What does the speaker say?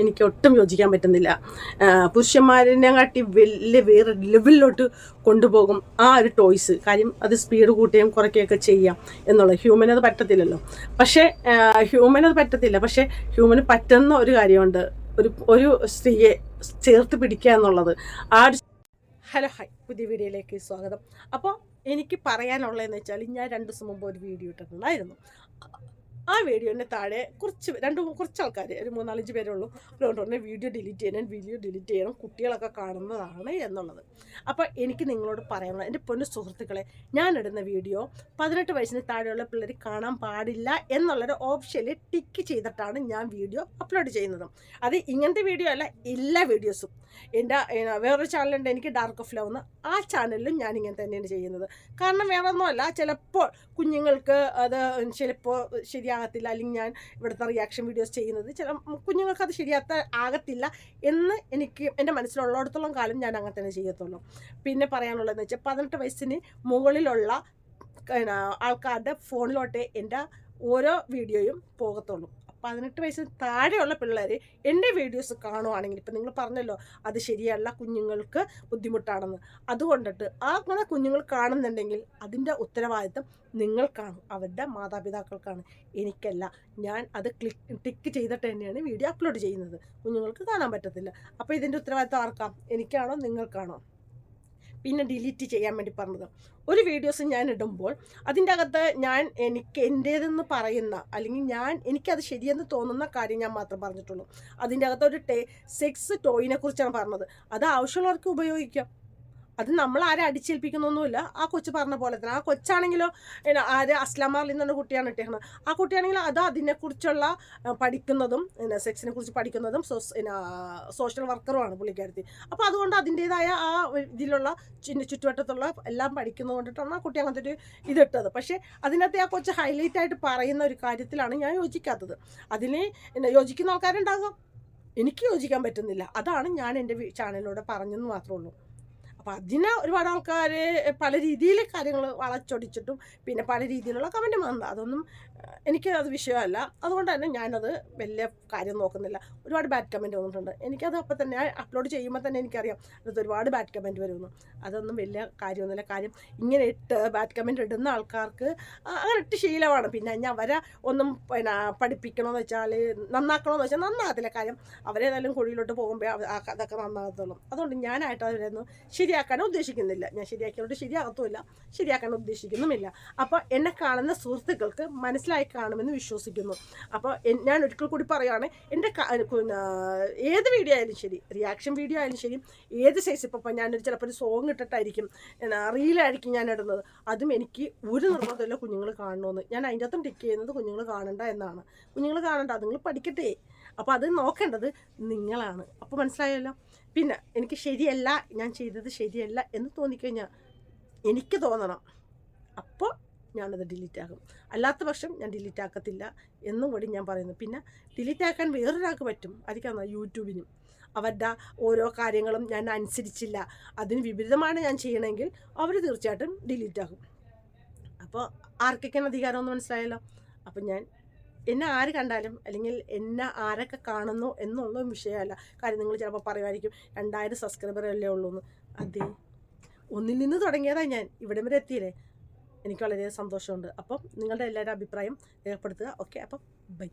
എനിക്ക് ഒട്ടും യോജിക്കാൻ പറ്റുന്നില്ല. പുരുഷന്മാരെ പുരുഷന്മാരിനെ കാട്ടി വലിയ വേറെ ലെവലിലോട്ട് കൊണ്ടുപോകും ആ ഒരു ടോയ്സ് കാര്യം അത് സ്പീഡ് കൂട്ടുകയും കുറയ്ക്കുകയൊക്കെ ചെയ്യാം എന്നുള്ളത് ഹ്യൂമനത് പറ്റത്തില്ലല്ലോ. പക്ഷേ ഹ്യൂമനത് പറ്റത്തില്ല. പക്ഷേ ഹ്യൂമന് പറ്റുന്ന ഒരു കാര്യമുണ്ട്. ഒരു ഒരു സ്ത്രീയെ ചേർത്ത് പിടിക്കുക എന്നുള്ളത്. ആ ഒരു ഹലോ ഹായ് പുതിയ വീഡിയോയിലേക്ക് സ്വാഗതം. അപ്പോൾ എനിക്ക് പറയാനുള്ളതെന്ന് വെച്ചാൽ ഞാൻ രണ്ട് ദിവസം മുമ്പ് ഒരു വീഡിയോ ഇട്ടിട്ടുണ്ടായിരുന്നു. ആ വീഡിയോന്റെ താഴെ കുറച്ച് രണ്ട് കുറച്ച് ആൾക്കാർ ഒരു മൂന്നാലഞ്ച് പേരേ ഉള്ളൂ. അതുകൊണ്ട് തന്നെ വീഡിയോ ഡിലീറ്റ് ചെയ്യണം വീഡിയോ ഡിലീറ്റ് ചെയ്യണം കുട്ടികളൊക്കെ കാണുന്നതാണ് എന്നുള്ളത്. അപ്പോൾ എനിക്ക് നിങ്ങളോട് പറയാനുള്ളത് എന്റെ പൊന്നു സുഹൃത്തുക്കളെ ഞാനിടുന്ന വീഡിയോ പതിനെട്ട് വയസ്സിന് താഴെയുള്ള പിള്ളേർ കാണാൻ പാടില്ല എന്നുള്ളൊരു ഓപ്ഷനിൽ ടിക്ക് ചെയ്തിട്ടാണ് ഞാൻ വീഡിയോ അപ്ലോഡ് ചെയ്യുന്നത്. അത് ഇങ്ങനത്തെ വീഡിയോ അല്ല എല്ലാ വീഡിയോസും എന്റെ വേറൊരു ചാനലുണ്ട് എനിക്ക് ഡാർക്ക് ഓഫ് ലവ് എന്ന്. ആ ചാനലിലും ഞാൻ ഇങ്ങനെ തന്നെയാണ് ചെയ്യുന്നത്. കാരണം വേറെ ഒന്നുമല്ല ചിലപ്പോൾ കുഞ്ഞുങ്ങൾക്ക് അത് ചിലപ്പോൾ ശരിയാകത്തില്ല അല്ലെങ്കിൽ ഞാൻ ഇവിടുത്തെ റിയാക്ഷൻ വീഡിയോസ് ചെയ്യുന്നത് ചില കുഞ്ഞുങ്ങൾക്ക് അത് ശരിയാത്ത ആകത്തില്ല എന്ന് എനിക്ക് എന്റെ മനസ്സിലുള്ളിടത്തോളം കാലം ഞാൻ അങ്ങനെ തന്നെ ചെയ്യത്തുള്ളൂ. പിന്നെ പറയാനുള്ളതെന്ന് വെച്ചാൽ പതിനെട്ട് വയസ്സിന് മുകളിലുള്ള ആൾക്കാരുടെ ഫോണിലോട്ടേ എന്റെ ഓരോ വീഡിയോയും പോകത്തുള്ളൂ. പതിനെട്ട് വയസ്സിന് താഴെയുള്ള പിള്ളേർ എന്റെ വീഡിയോസ് കാണുവാണെങ്കിൽ ഇപ്പം നിങ്ങൾ പറഞ്ഞല്ലോ അത് ശരിയല്ല കുഞ്ഞുങ്ങൾക്ക് ബുദ്ധിമുട്ടാണെന്ന്. അതുകൊണ്ടിട്ട് അങ്ങനെ കുഞ്ഞുങ്ങൾ കാണുന്നുണ്ടെങ്കിൽ അതിന്റെ ഉത്തരവാദിത്തം നിങ്ങൾക്കാണ് അവരുടെ മാതാപിതാക്കൾക്കാണ്. എനിക്കല്ല ഞാൻ അത് ക്ലിക്ക് ടിക്ക് ചെയ്തിട്ട് തന്നെയാണ് വീഡിയോ അപ്ലോഡ് ചെയ്യുന്നത്. കുഞ്ഞുങ്ങൾക്ക് കാണാൻ പറ്റത്തില്ല. അപ്പോൾ ഇതിന്റെ ഉത്തരവാദിത്തം ആർക്കാം? എനിക്കാണോ? നിങ്ങൾക്കാണോ? പിന്നെ ഡിലീറ്റ് ചെയ്യാൻ വേണ്ടി പറഞ്ഞത്. ഒരു വീഡിയോസ് ഞാൻ ഇടുമ്പോൾ അതിന്റെ അകത്ത് ഞാൻ എനിക്ക് എന്റേതെന്ന് പറയുന്ന അല്ലെങ്കിൽ ഞാൻ എനിക്കത് ശരിയെന്ന് തോന്നുന്ന കാര്യം ഞാൻ മാത്രം പറഞ്ഞിട്ടുള്ളൂ. അതിന്റെ അകത്ത് ഒരു ടേ സെക്സ് ടോയിനെ കുറിച്ചാണ് പറഞ്ഞത്. അത് ആവശ്യമുള്ളവർക്ക് ഉപയോഗിക്കാം. അത് നമ്മൾ ആരെ അടിച്ചേൽപ്പിക്കുന്നൊന്നുമില്ല. ആ കൊച്ചു പറഞ്ഞ പോലെ തന്നെ. ആ കൊച്ചാണെങ്കിലോ ആര് അസ്ലാമാർ എന്നൊരു കുട്ടിയാണ് ഇട്ടേക്കുന്നത് ആ കുട്ടിയാണെങ്കിൽ അത് അതിനെക്കുറിച്ചുള്ള പഠിക്കുന്നതും പിന്നെ സെക്സിനെ കുറിച്ച് പഠിക്കുന്നതും സോഷ്യൽ വർക്കറുമാണ് പുള്ളിക്കാരത്തി. അപ്പോൾ അതുകൊണ്ട് അതിന്റേതായ ആ ഇതിലുള്ള ചുറ്റു ചുറ്റുവട്ടത്തുള്ള എല്ലാം പഠിക്കുന്നത് കൊണ്ടിട്ടാണ് ആ കുട്ടി അങ്ങനത്തെ ഒരു ഇതിട്ടത്. പക്ഷേ അതിനകത്ത് ആ കൊച്ച് ഹൈലൈറ്റ് ആയിട്ട് പറയുന്ന ഒരു കാര്യത്തിലാണ് ഞാൻ യോജിക്കാത്തത്. അതിന് യോജിക്കുന്ന ആൾക്കാരുണ്ടാകും. എനിക്ക് യോജിക്കാൻ പറ്റുന്നില്ല. അതാണ് ഞാൻ എന്റെ ചാനലിലൂടെ പറഞ്ഞെന്ന് മാത്രമേ ഉള്ളൂ. അപ്പോൾ അതിന് ഒരുപാട് ആൾക്കാർ പല രീതിയിൽ കാര്യങ്ങൾ വളച്ചൊടിച്ചിട്ടും പിന്നെ പല രീതിയിലുള്ള കമന്റ് വന്നത് അതൊന്നും എനിക്ക് അത് വിഷയമല്ല. അതുകൊണ്ട് തന്നെ ഞാനത് വലിയ കാര്യം നോക്കുന്നില്ല. ഒരുപാട് ബാഡ് കമന്റ് വന്നിട്ടുണ്ട്. എനിക്കത് അപ്പം തന്നെ അപ്ലോഡ് ചെയ്യുമ്പോൾ തന്നെ എനിക്കറിയാം. അത് ഒരുപാട് ബാഡ് കമന്റ് വരുന്നു. അതൊന്നും വലിയ കാര്യമൊന്നുമില്ല കാര്യം ഇങ്ങനെ ഇട്ട് ബാഡ് കമന്റ് ഇടുന്ന ആൾക്കാർക്ക് അങ്ങനെ ഇട്ട് ശീലമാണ്. പിന്നെ ഞാൻ അവരെ ഒന്നും പിന്നെ പഠിപ്പിക്കണമെന്ന് വെച്ചാൽ നന്നാക്കണമെന്ന് വെച്ചാൽ നന്നാകത്തില്ല. കാര്യം അവരേതായാലും കുഴിയിലോട്ട് പോകുമ്പോൾ അതൊക്കെ നന്നാകത്തുള്ളൂ. അതുകൊണ്ട് ഞാനായിട്ട് അവരൊന്നും ശരിയാക്കാൻ ഉദ്ദേശിക്കുന്നില്ല. ഞാൻ ശരിയാക്കിയതുകൊണ്ട് ശരിയാകത്തുമില്ല. ശരിയാക്കാൻ ഉദ്ദേശിക്കുന്നുമില്ല. അപ്പോൾ എന്നെ കാണുന്ന സുഹൃത്തുക്കൾക്ക് മനസ്സിലായി കാണുമെന്ന് വിശ്വസിക്കുന്നു. അപ്പോൾ ഞാൻ ഒരിക്കൽ കൂടി പറയുകയാണ് എന്റെ ഏത് വീഡിയോ ആയാലും ശരി റിയാക്ഷൻ വീഡിയോ ആയാലും ശരി ഏത് സൈസ് ഇപ്പോൾ ഞാനൊരു ചിലപ്പോൾ ഒരു സോങ് ഇട്ടിട്ടായിരിക്കും റീലായിരിക്കും ഞാൻ ഇടുന്നത്. അതും എനിക്ക് ഒരു നിർബന്ധമില്ല കുഞ്ഞുങ്ങൾ കാണണമെന്ന് ഞാൻ അതിന്റെ അകത്തും ടിക്ക് ചെയ്യുന്നത് കുഞ്ഞുങ്ങൾ കാണണ്ട എന്നാണ്. കുഞ്ഞുങ്ങൾ കാണണ്ട അതുങ്ങൾ പഠിക്കട്ടെ. അപ്പോൾ അത് നോക്കേണ്ടത് നിങ്ങളാണ്. അപ്പോൾ മനസ്സിലായല്ലോ? പിന്നെ എനിക്ക് ശരിയല്ല ഞാൻ ചെയ്തത് ശരിയല്ല എന്ന് തോന്നിക്കഴിഞ്ഞാൽ എനിക്ക് തോന്നണം. അപ്പോൾ ഞാനത് ഡിലീറ്റ് ആക്കും. അല്ലാത്ത പക്ഷം ഞാൻ ഡിലീറ്റ് ആക്കത്തില്ല എന്നും കൂടി ഞാൻ പറയുന്നു. പിന്നെ ഡിലീറ്റ് ആക്കാൻ വേറൊരാൾക്ക് പറ്റും. ആയിരിക്കാം യൂട്യൂബിനും. അവരുടെ ഓരോ കാര്യങ്ങളും ഞാൻ അനുസരിച്ചില്ല. അതിന് വിപരീതമാണ് ഞാൻ ചെയ്യണമെങ്കിൽ അവർ തീർച്ചയായിട്ടും ഡിലീറ്റ് ആകും അപ്പോൾ ആർക്കൊക്കെയാണ് അധികാരമെന്ന് മനസ്സിലായല്ലോ? അപ്പം ഞാൻ എന്നെ ആര് കണ്ടാലും അല്ലെങ്കിൽ എന്നെ ആരൊക്കെ കാണുന്നു എന്നുള്ള വിഷയമല്ല. കാര്യം നിങ്ങൾ ചിലപ്പോൾ പറയുമായിരിക്കും രണ്ടായിരം സബ്സ്ക്രൈബർ അല്ലേ ഉള്ളൂ എന്ന് അതെ. ഒന്നിൽ നിന്ന് തുടങ്ങിയതാണ് ഞാൻ. ഇവിടം വരെ എത്തിയില്ലേ? എനിക്ക് വളരെ സന്തോഷമുണ്ട്. അപ്പം നിങ്ങളുടെ എല്ലാവരുടെ അഭിപ്രായം രേഖപ്പെടുത്തുക. ഓക്കെ അപ്പം ബൈ.